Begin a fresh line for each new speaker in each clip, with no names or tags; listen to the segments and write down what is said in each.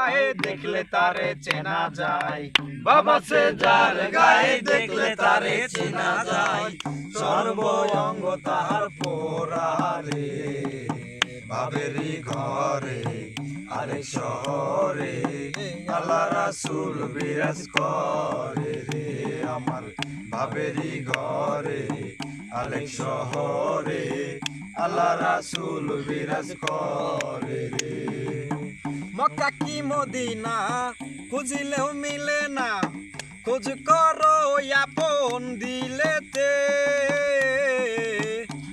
গায়ে দেখলে তারে চেনা যায়। বাবা সে যার গায়ে দেখলে তারে চেনা যায়। সর্বঙ্গ তাহার পোরারে বাবেরি ঘরে আরেক শহরে, আল্লাহ রাসুল বিরাজ করে রে আমার। বাবেরি ঘরে আরেক শহরে, আল্লাহ রাসুল বিরাজ করে রে। মক্কা কি মদিনা? খুঁজিলেও মিলে না। খোঁজ করো আপন দিলেতে।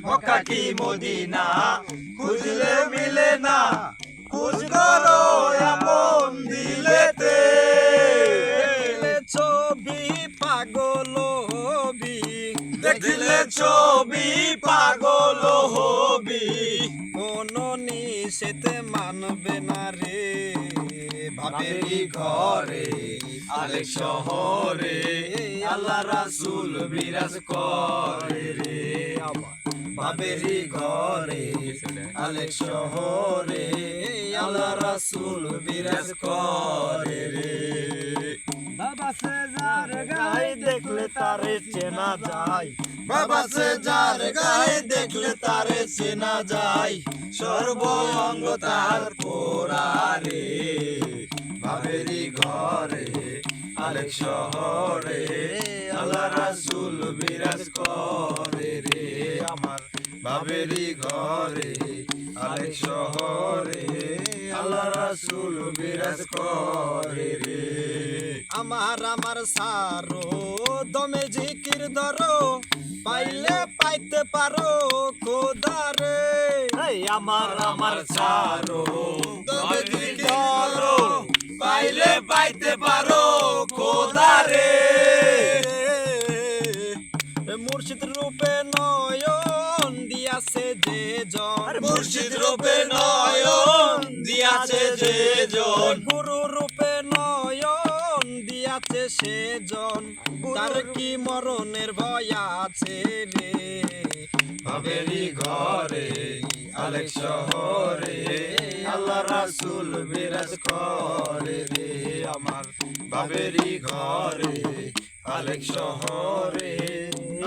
মক্কা কি মদিনা? খুঁজলেও মিলে না। খোঁজ করো আপন দিলেতে। ছবি পাগল হবি। দেখিলে ছবি পাগল হবি। কোন নিষেধ মানবে না রে। বাপেরি ঘরে আরেক শহরে, আল্লাহ রাসুল বিরাজ করে রে আমার। বাপেরি ঘরে আরেক শহরে, আল্লাহ রাসুল বিরাজ করে রে। বাবা সে যার গায়ে দেখলে তারে চেনা যায়। বাবা সে যার গায়ে দেখলে তারে চেনা যায়। সর্বঙ্গ তার পোরারে বাবেরি ঘরে আরেক শহরে, আল্লাহ রাসুল বিরাজ করে রে আমার বাবেরি ঘরে আরেক শহরে, আল্লাহ রাসুল বিরাজ করে রে। আমার আমার সারো, দমে জিকির ধরো, পাইলে পাইতে পারো খোদারে আমার আমার সারো পাইলে পারো খোদারে মুর্শিদ রূপে নয়ন দিয়াছে যে জন। মুর্শিদ রূপে নয়ন দিয়াছে যে জন। গুরু রূপে নয়ন দিয়াছে সে জন। তার কি মরণের ভয় আছে রে? বাবেরি ঘরে আলেক শহরে রাসুল বিরাজ করে রে আমার। বাবেরি ঘরে আলেক শহরে।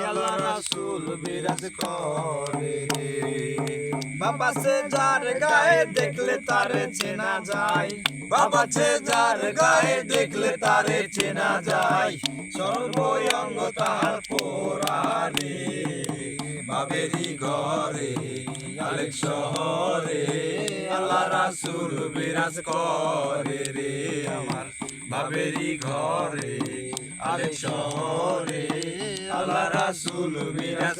আল্লাহ রাসুল বিরাজ করে বাবা সে যার গায়ে দেখলে তারে চেনা যায়। বাবা সে যার গায়ে দেখলে তারে চেনা যায়। সর্বঙ্গ তার পোরারে বাবেরি ঘরে আলেক শহরে। রাসুল বিরাজ করে রে আমার। বাবেরি ঘরে আরে শহরে আল্লাহ রাসুল বিরাজ